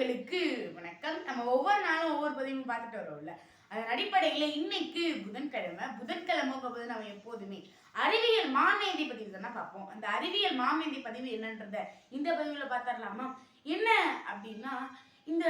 உள்ளங்களுக்கு வணக்கம். நம்ம ஒவ்வொரு நாளும் ஒவ்வொரு பதிவும் பார்த்துட்டு வரோம்ல. அதன் அடிப்படையில் இன்னைக்கு புதன்கிழமை புதன்கிழமை போது நம்ம எப்போதுமே அறிவியல் மாமேந்தி பதிவு தானே பார்ப்போம். அந்த அறிவியல் மாமேந்தி பதிவு என்னன்றத இந்த பதிவில் பார்த்துடலாமா? என்ன அப்படின்னா இந்த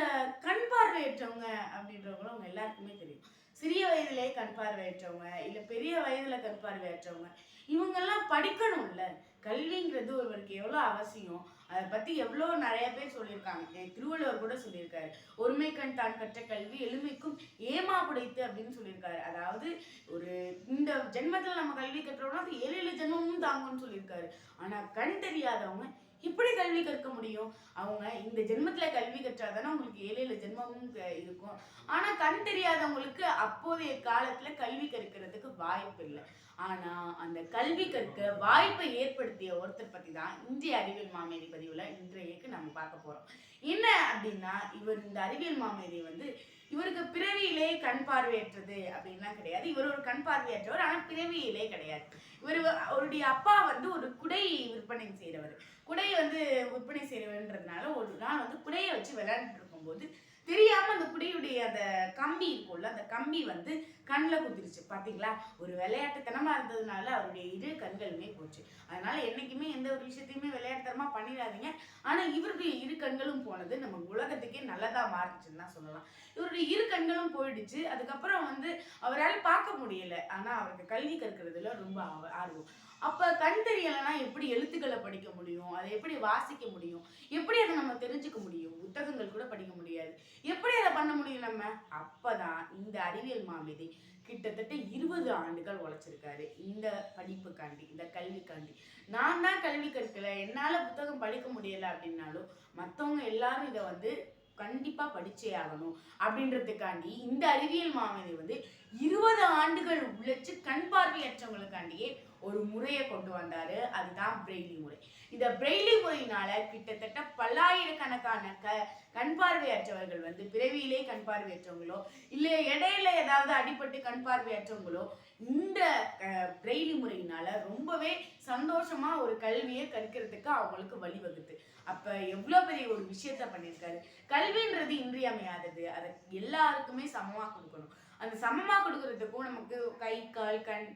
கண் பார்வையற்றவங்க அப்படின்றவங்களும் அவங்க எல்லாருக்குமே தெரியும். சிறிய வயதிலே கண் பார்வையற்றவங்க இல்லை பெரிய வயதில் கண் பார்வையற்றவங்க இவங்கெல்லாம் படிக்கணும்ல. கல்விங்கிறது ஒருவருக்கு எவ்வளோ அவசியம்? அதை பற்றி எவ்வளோ நிறைய பேர் சொல்லியிருக்காங்க. திருவள்ளுவர் கூட சொல்லியிருக்காரு. ஒருமை கண் தான் கற்ற கல்வி எளிமைக்கும் ஏமா புடைத்து அப்படின்னு சொல்லியிருக்காரு. அதாவது ஒரு இந்த ஜென்மத்தில் நம்ம கல்வி கற்றோம்னா அது ஏழு ஏழு ஜென்மமும் தாங்கும்னு சொல்லியிருக்காரு. ஆனால் கண் தெரியாதவங்க இப்படி கல்வி கற்க முடியும்? அவங்க இந்த ஜென்மத்துல கல்வி கற்றாதானே அவங்களுக்கு ஏழு ஏழு ஜென்மமும் க- இருக்கும். ஆனா கண் தெரியாதவங்களுக்கு அப்போதைய காலத்துல கல்வி கற்கிறதுக்கு வாய்ப்பு இல்லை. ஆனா அந்த கல்வி கற்க வாய்ப்பை ஏற்படுத்திய ஒருத்தர் பத்தி தான் இந்திய அறிவியல் மாமேதி பதிவுல இன்றைக்கு நம்ம பார்க்க போறோம். என்ன அப்படின்னா இவர் இந்த அறிவியல் மாமேதி வந்து இவருக்கு பிறவியிலே கண் பார்வையற்றது அப்படின்லாம் கிடையாது. இவர் ஒரு கண் பார்வையற்றவர் ஆனா பிறவியிலே கிடையாது. இவர் அவருடைய அப்பா வந்து ஒரு குடை விற்பனை செய்கிறவர் குடை வந்து விற்பனை செய்கிறவன்றதுனால ஒரு நாள் வந்து குடையை வச்சு விளையாண்டுட்டு இருக்கும்போது தெரியாம அந்த குடியுடைய அந்த கம்பி இருக்கும்ல அந்த கம்பி வந்து கண்ணில் குத்திருச்சு. பார்த்தீங்களா ஒரு விளையாட்டுத்தனமா இருந்ததுனால அவருடைய இரு கண்களுமே போச்சு. அதனால என்னைக்குமே எந்த ஒரு விஷயத்தையுமே விளையாட்டுத்தனமா பண்ணிடாதீங்க. ஆனா இவருடைய இரு கண்களும் போனது நம்ம உலகத்துக்கே நல்லதா மாறுச்சுன்னு தான் சொல்லலாம். இவருடைய இரு கண்களும் போயிடுச்சு. அதுக்கப்புறம் வந்து அவரால் பார்க்க முடியல. ஆனா அவருக்கு கல்வி கற்கிறதுல ரொம்ப ஆர்வம். அப்போ கண் தெரியலைன்னா எப்படி எழுத்துக்களை படிக்க முடியும்? அதை எப்படி வாசிக்க முடியும்? எப்படி அதை நம்ம தெரிஞ்சுக்க முடியும்? புத்தகங்கள் கூட படிக்க முடியாது. எப்படி அதை பண்ண முடியும் நம்ம? அப்பதான் இந்த அறிவியல் மாமேதை கிட்டத்தட்ட இருபது ஆண்டுகள் உழைச்சிருக்காரு. இந்த படிப்புக்காண்டி இந்த கல்விக்காண்டி. நான் தான் கல்வி கற்கல. என்னால புத்தகம் படிக்க முடியல அப்படின்னாலும் மற்றவங்க எல்லாரும் இதை வந்து கண்டிப்பா படிச்சே ஆகணும். அப்படின்றதுக்காண்டி இந்த அறிவியல் மாமேதை வந்து இருபது ஆண்டுகள் உழைச்சு கண் பார்வையற்றவங்களுக்காண்டியே ஒரு முறையை கொண்டு வந்தாரு. அதுதான் பிரெய்லி முறை. இந்த பிரெய்லி முறையினால கிட்டத்தட்ட பல்லாயிரக்கணக்கான க கண் பார்வையற்றவர்கள் வந்து பிறவியிலே கண் பார்வையற்றவங்களோ இல்லை இடையில ஏதாவது அடிபட்டு கண் பார்வையற்றவங்களோ இந்த அஹ், பிரெய்லி முறையினால ரொம்பவே சந்தோஷமா ஒரு கல்வியை கற்கிறதுக்கு அவங்களுக்கு வழிவகுத்து. அப்ப எவ்வளவு பெரிய ஒரு விஷயத்த பண்ணியிருக்காரு. கல்வின்றது இன்றியமையாதது. அதை எல்லாருக்குமே சமமா கொடுக்கணும். அந்த சமமா கொடுக்கறதுக்கும் நமக்கு கை கால் கண்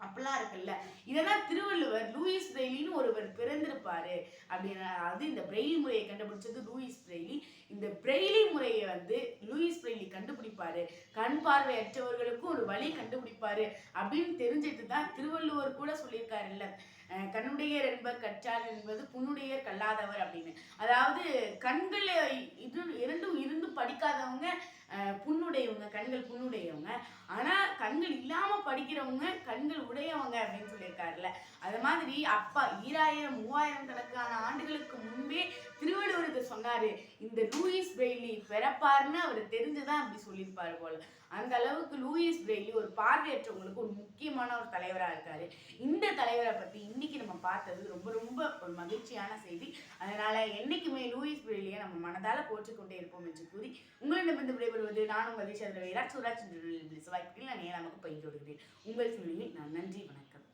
அப்படிலாம் இருக்குல்ல. இதெல்லாம் திருவள்ளுவர் லூயிஸ் பிரெய்லின்னு ஒருவர் பிறந்திருப்பாரு. அப்படின்னா அது இந்த பிரெயில் முறையை கண்டுபிடிச்சது லூயிஸ் இந்த பிரெய்லி முறையை வந்து லூயிஸ் பிரெய்லி கண்டுபிடிப்பாரு. கண் பார்வையற்றவர்களுக்கும் ஒரு வழி கண்டுபிடிப்பாரு அப்படின்னு தெரிஞ்சது தான் திருவள்ளுவர் கூட சொல்லியிருக்காருல்ல. கண்ணுடையர் என்பர் கற்றார் என்பது புண்ணுடையர் கல்லாதவர் அப்படின்னு. அதாவது கண்கள் இது இரண்டும் இருந்து படிக்காதவங்க புண்ணுடையவங்க கண்கள் புண்ணுடையவங்க. ஆனால் கண்கள் இல்லாமல் படிக்கிறவங்க கண்கள் உடையவங்க அப்படின்னு சொல்லியிருக்காருல்ல. அது மாதிரி அப்பா ஈராயிரம் மூவாயிரம் கணக்கான ஆண்டுகளுக்கு சொன்னாரு. இந்த லூயிஸ் பிரெய்லி பிறப்பாருன்னு அவர் தெரிஞ்சுதான் அப்படி சொல்லியிருப்பாரு போல. அந்த அளவுக்கு லூயிஸ் பிரெய்லி ஒரு பார்வையற்றவங்களுக்கு ஒரு முக்கியமான ஒரு தலைவராக இருக்காரு. இந்த தலைவரை பத்தி இன்னைக்கு நம்ம பார்த்தது ரொம்ப ரொம்ப ஒரு மகிழ்ச்சியான செய்தி. அதனால என்னைக்குமே லூயிஸ் பிரெய்லியை நம்ம மனதால போற்றிக்கொண்டே இருப்போம் என்று கூறி உங்களிடமிருந்து விடைபெறுவது நானும் மகிழ்ச்சி அதில் விராட் சுராஜ் வாய்ப்பில் நான் நேராக நமக்கு பயின்று உங்கள் சிந்தனையில் நான் நன்றி வணக்கம்.